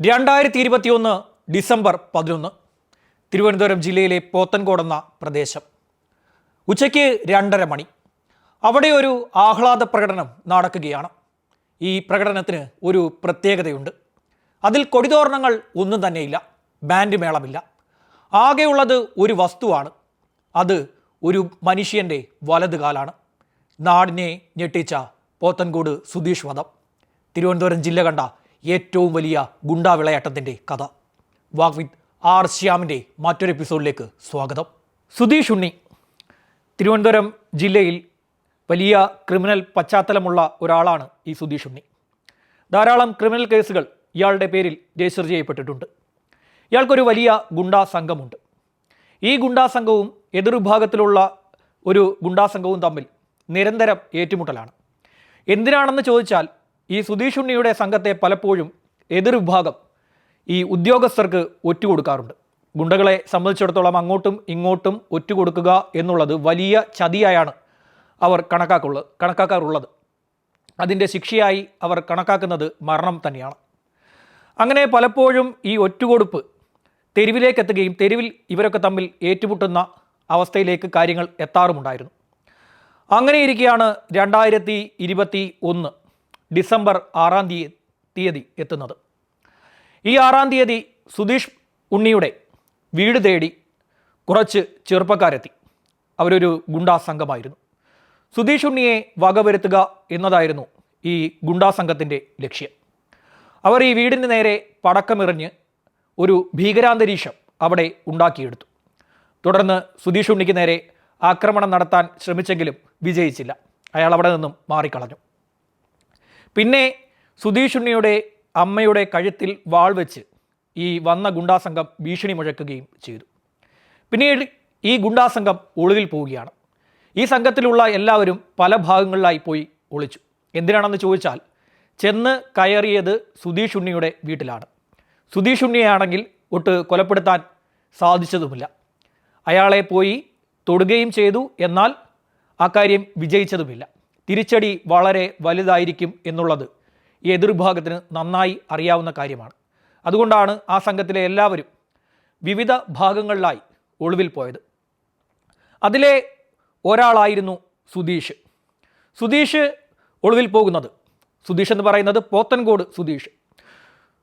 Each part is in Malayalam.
രണ്ടായിരത്തി ഇരുപത്തിയൊന്ന് ഡിസംബർ പതിനൊന്ന് തിരുവനന്തപുരം ജില്ലയിലെ പോത്തൻകോട് എന്ന പ്രദേശം. ഉച്ചയ്ക്ക് രണ്ടര മണി. അവിടെ ഒരു ആഹ്ലാദ പ്രകടനം നടക്കുകയാണ്. ഈ പ്രകടനത്തിന് ഒരു പ്രത്യേകതയുണ്ട്. അതിൽ കൊടിതോരണങ്ങൾ ഒന്നും തന്നെയില്ല. ബാൻഡ് മേളമില്ല. ആകെയുള്ളത് ഒരു വസ്തുവാണ്. അത് ഒരു മനുഷ്യന്റെ വലതുകാലാണ് നാടിനെ ഞെട്ടിച്ച പോത്തൻകോട് സുധീഷ് വധം. തിരുവനന്തപുരം ജില്ല കണ്ട ഏറ്റവും വലിയ ഗുണ്ടാവിളയാട്ടത്തിന്റെ കഥ. വാക് വിത്ത് ആർ ശ്യാമിന്റെ മറ്റൊരു എപ്പിസോഡിലേക്ക് സ്വാഗതം. സുധീഷ് ഉണ്ണി തിരുവനന്തപുരം ജില്ലയിൽ വലിയ ക്രിമിനൽ പശ്ചാത്തലമുള്ള ഒരാളാണ് ഈ സുധീഷ് ഉണ്ണി. ധാരാളം ക്രിമിനൽ കേസുകൾ ഇയാളുടെ പേരിൽ രജിസ്റ്റർ ചെയ്യപ്പെട്ടിട്ടുണ്ട്. ഇയാൾക്കൊരു വലിയ ഗുണ്ടാ സംഘമുണ്ട്. ഈ ഗുണ്ടാ സംഘവും എതിർവിഭാഗത്തിലുള്ള ഒരു ഗുണ്ടാ സംഘവും തമ്മിൽ നിരന്തരം ഏറ്റുമുട്ടലാണ്. എന്തിനാണെന്ന് ചോദിച്ചാൽ ഈ സുധീഷ് ഉണ്ണിയുടെ സംഘത്തെ പലപ്പോഴും എതിർവിഭാഗം ഈ ഉദ്യോഗസ്ഥർക്ക് ഒറ്റുകൊടുക്കാറുണ്ട്. ഗുണ്ടകളെ സംബന്ധിച്ചിടത്തോളം അങ്ങോട്ടും ഇങ്ങോട്ടും ഒറ്റുകൊടുക്കുക എന്നുള്ളത് വലിയ ചതിയായാണ് അവർ കണക്കാക്കുള്ളത് കണക്കാക്കാറുള്ളത്. അതിന്റെ ശിക്ഷയായി അവർ കണക്കാക്കുന്നത് മരണം തന്നെയാണ്. അങ്ങനെ പലപ്പോഴും ഈ ഒറ്റുകൊടുപ്പ് തെരുവിലേക്ക് എത്തുകയും തെരുവിൽ ഇവരൊക്കെ തമ്മിൽ ഏറ്റുമുട്ടുന്ന അവസ്ഥയിലേക്ക് കാര്യങ്ങൾ എത്താറുമുണ്ടായിരുന്നു. അങ്ങനെ ഇരിക്കെയാണ് രണ്ടായിരത്തി ഇരുപത്തി ഒന്ന് ഡിസംബർ ആറാം തീയതി തീയതി എത്തുന്നത്. ഈ ആറാം തീയതി സുധീഷ് ഉണ്ണിയുടെ വീട് തേടി കുറച്ച് ചെറുപ്പക്കാരെത്തി. അവരൊരു ഗുണ്ടാ സംഘമായിരുന്നു. സുധീഷ് ഉണ്ണിയെ വകവരുത്തുക എന്നതായിരുന്നു ഈ ഗുണ്ടാ സംഘത്തിന്റെ ലക്ഷ്യം. അവർ ഈ വീടിന് നേരെ പടക്കമെറിഞ്ഞ് ഒരു ഭീകരാന്തരീക്ഷം അവിടെ ഉണ്ടാക്കിയെടുത്തു. തുടർന്ന് സുധീഷ് ഉണ്ണിക്ക് നേരെ ആക്രമണം നടത്താൻ ശ്രമിച്ചെങ്കിലും വിജയിച്ചില്ല. അയാൾ അവിടെ നിന്നും മാറിക്കളഞ്ഞു. പിന്നെ സുധീഷ് ഉണ്ണിയുടെ അമ്മയുടെ കഴുത്തിൽ വാൾ വെച്ച് ഈ വന്ന ഗുണ്ടാസംഘം ഭീഷണി മുഴക്കുകയും ചെയ്തു. പിന്നീട് ഈ ഗുണ്ടാസംഘം ഒളിവിൽ പോവുകയാണ്. ഈ സംഘത്തിലുള്ള എല്ലാവരും പല ഭാഗങ്ങളിലായി പോയി ഒളിച്ചു. എന്തിനാണെന്ന് ചോദിച്ചാൽ ചെന്ന് കയറിയത് സുധീഷ് ഉണ്ണിയുടെ വീട്ടിലാണ്. സുധീഷ് ഉണ്ണിയാണെങ്കിൽ ഒട്ട് കൊലപ്പെടുത്താൻ സാധിച്ചതുമില്ല. അയാളെ പോയി തൊടുകയും ചെയ്തു എന്നാൽ ആ കാര്യം വിജയിച്ചതുമില്ല. തിരിച്ചടി വളരെ വലുതായിരിക്കും എന്നുള്ളത് ഈ നന്നായി അറിയാവുന്ന കാര്യമാണ്. അതുകൊണ്ടാണ് ആ സംഘത്തിലെ എല്ലാവരും വിവിധ ഭാഗങ്ങളിലായി ഒളിവിൽ പോയത്. അതിലെ ഒരാളായിരുന്നു സുധീഷ്. സുധീഷ് ഒളിവിൽ പോകുന്നത് സുധീഷ് എന്ന് പറയുന്നത് പോത്തൻകോട് സുധീഷ്.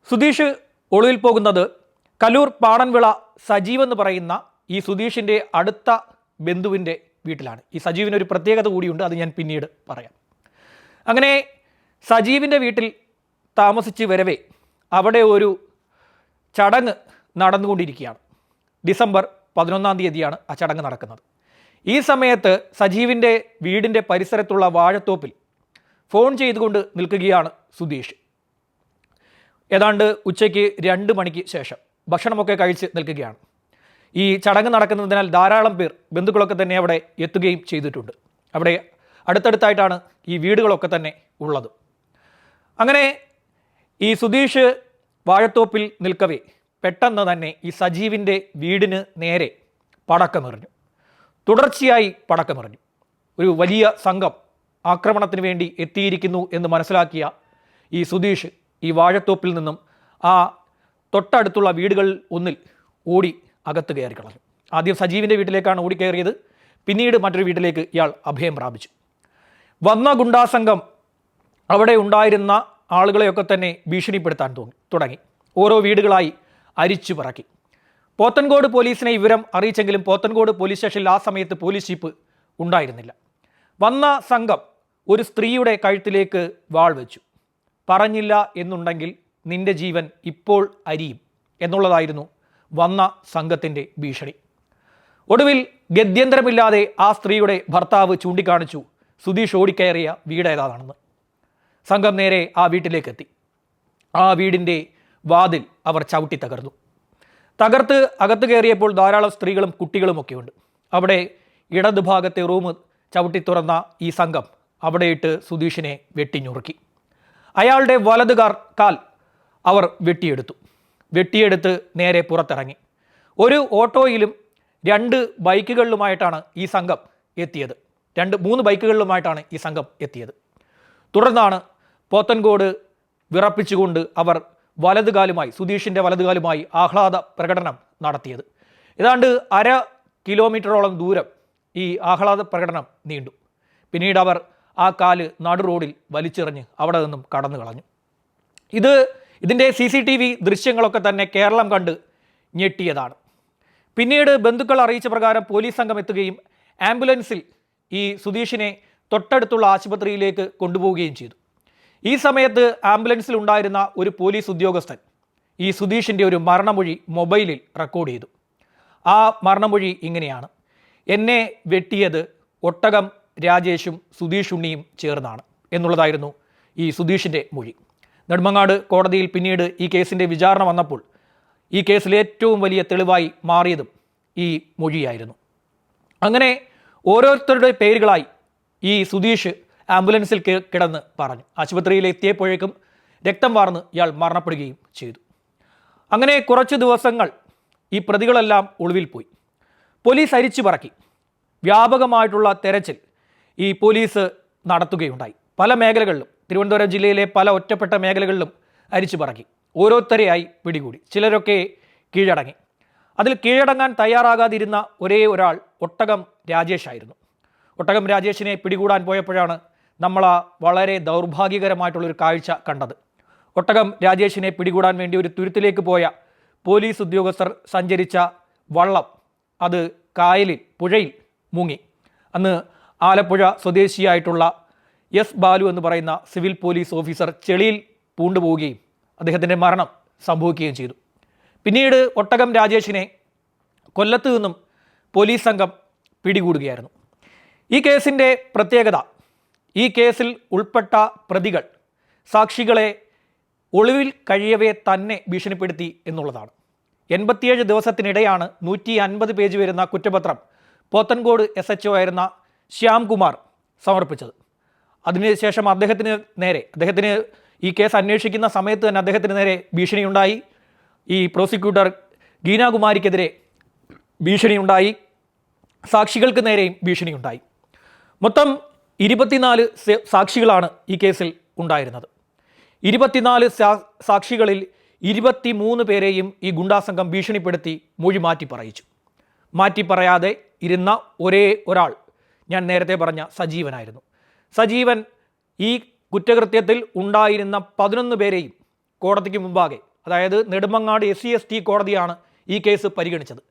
സുധീഷ് ഒളിവിൽ പോകുന്നത് കലൂർ പാടൻവിള സജീവ് എന്ന് പറയുന്ന ഈ സുധീഷിന്റെ അടുത്ത ബന്ധുവിന്റെ വീട്ടിലാണ് ഈ സജീവിന് ഒരു പ്രത്യേകത കൂടിയുണ്ട് അത് ഞാൻ പിന്നീട് പറയാം. അങ്ങനെ സജീവിന്റെ വീട്ടിൽ താമസിച്ച് വരവേ അവിടെ ഒരു ചടങ്ങ് നടന്നുകൊണ്ടിരിക്കുകയാണ്. ഡിസംബർ പതിനൊന്നാം തീയതിയാണ് ആ ചടങ്ങ് നടക്കുന്നത്. ഈ സമയത്ത് സജീവിന്റെ വീടിന്റെ പരിസരത്തുള്ള വാഴത്തോപ്പിൽ ഫോൺ ചെയ്തുകൊണ്ട് നിൽക്കുകയാണ് സുധീഷ്. ഏതാണ്ട് ഉച്ചയ്ക്ക് രണ്ട് മണിക്ക് ശേഷം ഭക്ഷണമൊക്കെ കഴിച്ച് നിൽക്കുകയാണ്. ഈ ചടങ്ങ് നടക്കുന്നതിനാൽ ധാരാളം പേർ ബന്ധുക്കളൊക്കെ തന്നെ അവിടെ എത്തുകയും ചെയ്തിട്ടുണ്ട്. അവിടെ അടുത്തടുത്തായിട്ടാണ് ഈ വീടുകളൊക്കെ തന്നെ ഉള്ളത്. അങ്ങനെ ഈ സുധീഷ് വാഴത്തോപ്പിൽ നിൽക്കവേ പെട്ടെന്ന് തന്നെ ഈ സജീവിന്റെ വീടിന് നേരെ പടക്കമെറിഞ്ഞു. തുടർച്ചയായി പടക്കമെറിഞ്ഞു. ഒരു വലിയ സംഘം ആക്രമണത്തിന് വേണ്ടി എത്തിയിരിക്കുന്നു എന്ന് മനസ്സിലാക്കിയ ഈ സുധീഷ് ഈ വാഴത്തോപ്പിൽ നിന്നും ആ തൊട്ടടുത്തുള്ള വീടുകളിൽ ഒന്നിൽ ഓടി അകത്ത് കയറി കളഞ്ഞു ആദ്യം സജീവിന്റെ വീട്ടിലേക്കാണ് ഓടിക്കയറിയത്. പിന്നീട് മറ്റൊരു വീട്ടിലേക്ക് ഇയാൾ അഭയം പ്രാപിച്ചു. വന്ന ഗുണ്ടാസംഘം അവിടെ ഉണ്ടായിരുന്ന ആളുകളെയൊക്കെ തന്നെ ഭീഷണിപ്പെടുത്താൻ തോന്നി തുടങ്ങി. ഓരോ വീടുകളായി അരിച്ചു പറക്കി. പോത്തൻകോട് പോലീസിനെ വിവരം അറിയിച്ചെങ്കിലും പോത്തൻകോട് പോലീസ് സ്റ്റേഷനിൽ ആ സമയത്ത് പോലീസ് ജീപ്പ് ഉണ്ടായിരുന്നില്ല. വന്ന സംഘം ഒരു സ്ത്രീയുടെ കഴുത്തിലേക്ക് വാൾ വെച്ചു. പറഞ്ഞില്ല എന്നുണ്ടെങ്കിൽ നിന്റെ ജീവൻ ഇപ്പോൾ അരിയും എന്നുള്ളതായിരുന്നു വന്ന സംഘത്തിന്റെ ഭീഷണി. ഒടുവിൽ ഗത്യന്തരമില്ലാതെ ആ സ്ത്രീയുടെ ഭർത്താവ് ചൂണ്ടിക്കാണിച്ചു സുധീഷ് ഓടിക്കയറിയ വീട് ഏതാണെന്ന്. സംഘം നേരെ ആ വീട്ടിലേക്കെത്തി. ആ വീടിന്റെ വാതിൽ അവർ ചവിട്ടി തകർന്നു. തകർത്ത് അകത്ത് കയറിയപ്പോൾ ധാരാളം സ്ത്രീകളും കുട്ടികളുമൊക്കെയുണ്ട് അവിടെ ഇടതുഭാഗത്തെ റൂം ചവിട്ടി തുറന്ന ഈ സംഘം അവിടെയിട്ട് സുധീഷിനെ വെട്ടിഞ്ഞുറുക്കി. അയാളുടെ വലതുകാർ കാൽ അവർ വെട്ടിയെടുത്തു. വെട്ടിയെടുത്ത് നേരെ പുറത്തിറങ്ങി. ഒരു ഓട്ടോയിലും രണ്ട് ബൈക്കുകളിലുമായിട്ടാണ് ഈ സംഘം എത്തിയത്. രണ്ട് മൂന്ന് ബൈക്കുകളിലുമായിട്ടാണ് ഈ സംഘം എത്തിയത്. തുടർന്നാണ് പോത്തൻകോട് വിറപ്പിച്ചുകൊണ്ട് അവർ വലതുകാലുമായി സുധീഷിന്റെ വലതുകാലുമായി ആഹ്ലാദ പ്രകടനം നടത്തിയത്. ഏതാണ്ട് അര കിലോമീറ്ററോളം ദൂരം ഈ ആഹ്ലാദ പ്രകടനം നീണ്ടു. പിന്നീട് അവർ ആ കാൽ നടു റോഡിൽ വലിച്ചെറിഞ്ഞ് അവിടെ നിന്നും കടന്നു കളഞ്ഞു ഇത് ഇതിന്റെ സി സി ടി വി ദൃശ്യങ്ങളൊക്കെ തന്നെ കേരളം കണ്ട് ഞെട്ടിയതാണ്. പിന്നീട് ബന്ധുക്കൾ അറിയിച്ച പ്രകാരം പോലീസ് സംഘം എത്തുകയും ആംബുലൻസിൽ ഈ സുധീഷിനെ തൊട്ടടുത്തുള്ള ആശുപത്രിയിലേക്ക് കൊണ്ടുപോവുകയും ചെയ്തു. ഈ സമയത്ത് ആംബുലൻസിൽ ഉണ്ടായിരുന്ന ഒരു പോലീസ് ഉദ്യോഗസ്ഥൻ ഈ സുധീഷിന്റെ ഒരു മരണമൊഴി മൊബൈലിൽ റെക്കോർഡ് ചെയ്തു. ആ മരണമൊഴി ഇങ്ങനെയാണ്. എന്നെ വെട്ടിയത് ഒട്ടകം രാജേഷും സുധീഷ് ഉണ്ണിയും ചേർന്നാണ് എന്നുള്ളതായിരുന്നു ഈ സുധീഷിന്റെ മൊഴി. നെടുമങ്ങാട് കോടതിയിൽ പിന്നീട് ഈ കേസിന്റെ വിചാരണ വന്നപ്പോൾ ഈ കേസിൽ ഏറ്റവും വലിയ തെളിവായി മാറിയതും ഈ മൊഴിയായിരുന്നു. അങ്ങനെ ഓരോരുത്തരുടെ പേരുകളായി ഈ സുധീഷ് ആംബുലൻസിൽ കിടന്ന് പറഞ്ഞു. ആശുപത്രിയിൽ എത്തിയപ്പോഴേക്കും രക്തം വാർന്ന് ഇയാൾ മരണപ്പെടുകയും ചെയ്തു. അങ്ങനെ കുറച്ച് ദിവസങ്ങൾ ഈ പ്രതികളെല്ലാം ഒളിവിൽ പോയി. പോലീസ് അരിച്ചു പറക്കി. വ്യാപകമായിട്ടുള്ള തെരച്ചിൽ ഈ പോലീസ് നടത്തുകയുണ്ടായി. പല മേഖലകളിലും തിരുവനന്തപുരം ജില്ലയിലെ പല ഒറ്റപ്പെട്ട മേഖലകളിലും അരിച്ചു പറക്കി. ഓരോരുത്തരെയായി പിടികൂടി. ചിലരൊക്കെ കീഴടങ്ങി. അതിൽ കീഴടങ്ങാൻ തയ്യാറാകാതിരുന്ന ഒരേ ഒരാൾ ഒട്ടകം രാജേഷായിരുന്നു. ഒട്ടകം രാജേഷിനെ പിടികൂടാൻ പോയപ്പോഴാണ് നമ്മൾ ആ വളരെ ദൗർഭാഗ്യകരമായിട്ടുള്ളൊരു കാഴ്ച കണ്ടത്. ഒട്ടകം രാജേഷിനെ പിടികൂടാൻ വേണ്ടി ഒരു തുരുത്തിലേക്ക് പോയ പോലീസ് ഉദ്യോഗസ്ഥർ സഞ്ചരിച്ച വള്ളം അത് കായലിൽ പുഴയിൽ മുങ്ങി. അന്ന് ആലപ്പുഴ സ്വദേശിയായിട്ടുള്ള എസ് ബാലു എന്ന് പറയുന്ന സിവിൽ പോലീസ് ഓഫീസർ ചെളിയിൽ പൂണ്ടുപോവുകയും അദ്ദേഹത്തിന്റെ മരണം സംഭവിക്കുകയും ചെയ്തു. പിന്നീട് ഒട്ടകം രാജേഷിനെ കൊല്ലത്ത് നിന്നും പോലീസ് സംഘം പിടികൂടുകയായിരുന്നു. ഈ കേസിന്റെ പ്രത്യേകത ഈ കേസിൽ ഉൾപ്പെട്ട പ്രതികൾ സാക്ഷികളെ ഒളിവിൽ കഴിയവേ തന്നെ ഭീഷണിപ്പെടുത്തി എന്നുള്ളതാണ്. എൺപത്തിയേഴ് ദിവസത്തിനിടെയാണ് നൂറ്റി അൻപത് പേജ് വരുന്ന കുറ്റപത്രം പോത്തൻകോട് എസ് എച്ച് ഒ ആയിരുന്ന ശ്യാംകുമാർ സമർപ്പിച്ചത്. അതിനുശേഷം അദ്ദേഹത്തിന് നേരെ അദ്ദേഹത്തിന് ഈ കേസ് അന്വേഷിക്കുന്ന സമയത്ത് തന്നെ അദ്ദേഹത്തിന് നേരെ ഭീഷണിയുണ്ടായി. ഈ പ്രോസിക്യൂട്ടർ ഗീനാകുമാരിക്കെതിരെ ഭീഷണിയുണ്ടായി. സാക്ഷികൾക്ക് നേരെയും ഭീഷണിയുണ്ടായി. മൊത്തം ഇരുപത്തിനാല് സാക്ഷികളാണ് ഈ കേസിൽ ഉണ്ടായിരുന്നത്. ഇരുപത്തിനാല് സാക്ഷികളിൽ ഇരുപത്തി മൂന്ന് പേരെയും ഈ ഗുണ്ടാസംഘം ഭീഷണിപ്പെടുത്തി മൊഴി മാറ്റി പറയിച്ചു. മാറ്റി പറയാതെ ഇരുന്ന ഒരേ ഒരാൾ ഞാൻ നേരത്തെ പറഞ്ഞ സജീവനായിരുന്നു. സജീവൻ ഈ കുറ്റകൃത്യത്തിൽ ഉണ്ടായിരുന്ന പതിനൊന്ന് പേരെയും കോടതിക്ക് മുമ്പാകെ അതായത് Nedumangad S C S T കോടതിയാണ് ഈ കേസ് പരിഗണിച്ചത്.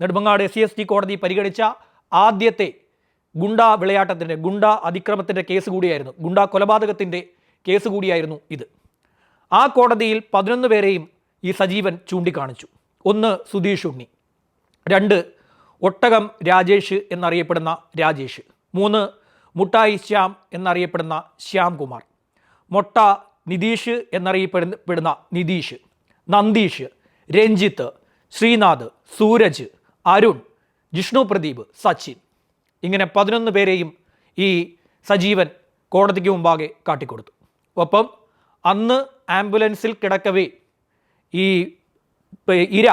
Nedumangad S C S T കോടതി പരിഗണിച്ച ആദ്യത്തെ ഗുണ്ട വിളയാട്ടത്തിന്റെ ഗുണ്ട അതിക്രമത്തിന്റെ കേസ് കൂടിയായിരുന്നു ഗുണ്ട കൊലപാതകത്തിന്റെ കേസ് കൂടിയായിരുന്നു ഇത്. ആ കോടതിയിൽ പതിനൊന്ന് പേരെയും ഈ സജീവൻ ചൂണ്ടിക്കാണിച്ചു. ഒന്ന് സുധീഷ് ഉണ്ണി രണ്ട് ഒട്ടകം രാജേഷ് എന്നറിയപ്പെടുന്ന രാജേഷ് മൂന്ന് മുട്ടായി ശ്യാം എന്നറിയപ്പെടുന്ന ശ്യാം കുമാർ മൊട്ട നിതീഷ് എന്നറിയപ്പെടുന്ന പെടുന്ന നിതീഷ് നന്ദീഷ് രഞ്ജിത്ത് ശ്രീനാഥ് സൂരജ് അരുൺ ജിഷ്ണു പ്രദീപ് സച്ചിൻ. ഇങ്ങനെ പതിനൊന്ന് പേരെയും ഈ സജീവൻ കോടതിക്ക് മുമ്പാകെ കാട്ടിക്കൊടുത്തു. ഒപ്പം അന്ന് ആംബുലൻസിൽ കിടക്കവേ ഈ ഇര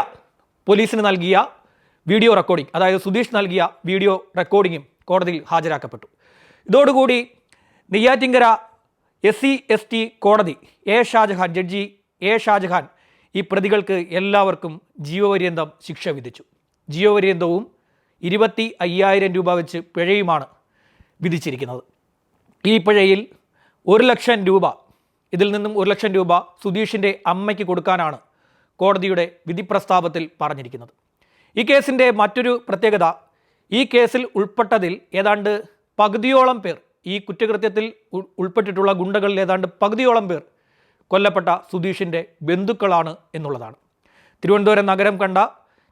പോലീസിന് നൽകിയ വീഡിയോ റെക്കോർഡിംഗ് അതായത് സുധീഷ് നൽകിയ വീഡിയോ റെക്കോർഡിങ്ങും കോടതിയിൽ ഹാജരാക്കപ്പെട്ടു. ഇതോടുകൂടി Neyyattinkara S C S T കോടതി A Shajahan judge A Shajahan ഈ പ്രതികൾക്ക് എല്ലാവർക്കും ജീവപര്യന്തം ശിക്ഷ വിധിച്ചു. ജീവപര്യന്തവും ഇരുപത്തി അയ്യായിരം രൂപ വെച്ച് പിഴയുമാണ് വിധിച്ചിരിക്കുന്നത്. ഈ പിഴയിൽ ഒരു ലക്ഷം രൂപ ഇതിൽ നിന്നും ഒരു ലക്ഷം രൂപ സുധീഷിന്റെ അമ്മയ്ക്ക് കൊടുക്കാനാണ് കോടതിയുടെ വിധി പ്രസ്താവത്തിൽ പറഞ്ഞിരിക്കുന്നത്. ഈ കേസിന്റെ മറ്റൊരു പ്രത്യേകത ഈ കേസിൽ ഉൾപ്പെട്ടതിൽ ഏതാണ്ട് പകുതിയോളം പേർ ഈ കുറ്റകൃത്യത്തിൽ ഉൾപ്പെട്ടിട്ടുള്ള ഗുണ്ടകളിൽ ഏതാണ്ട് പകുതിയോളം പേർ കൊല്ലപ്പെട്ട സുധീഷിന്റെ ബന്ധുക്കളാണ് എന്നുള്ളതാണ്. തിരുവനന്തപുരം നഗരം കണ്ട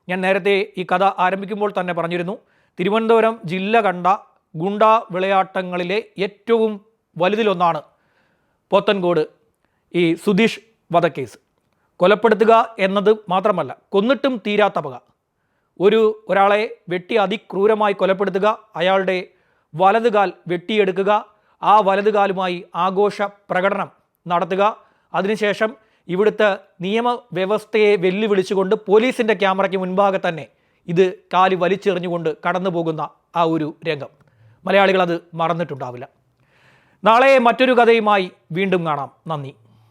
ഞാൻ നേരത്തെ ഈ കഥ ആരംഭിക്കുമ്പോൾ തന്നെ പറഞ്ഞിരുന്നു. തിരുവനന്തപുരം ജില്ല കണ്ട ഗുണ്ട വിളയാട്ടങ്ങളിലെ ഏറ്റവും വലുതിലൊന്നാണ് പോത്തൻകോട് ഈ സുധീഷ് വധക്കേസ്. കൊലപ്പെടുത്തുക എന്നത് മാത്രമല്ല കൊന്നിട്ടും തീരാത്ത പക. ഒരു ഒരാളെ വെട്ടി അതിക്രൂരമായി കൊലപ്പെടുത്തുക അയാളുടെ വലതുകാൽ വെട്ടിയെടുക്കുക. ആ വലതുകാലുമായി ആഘോഷ പ്രകടനം നടത്തുക. അതിനുശേഷം ഇവിടുത്തെ നിയമവ്യവസ്ഥയെ വെല്ലുവിളിച്ചുകൊണ്ട് പോലീസിന്റെ ക്യാമറയ്ക്ക് മുൻപാകെ തന്നെ ഇത് കാൽ വലിച്ചെറിഞ്ഞുകൊണ്ട് കടന്നു പോകുന്ന ആ ഒരു രംഗം. മലയാളികൾ അത് മറന്നിട്ടുണ്ടാവില്ല. നാളെ മറ്റൊരു കഥയുമായി വീണ്ടും കാണാം. നന്ദി.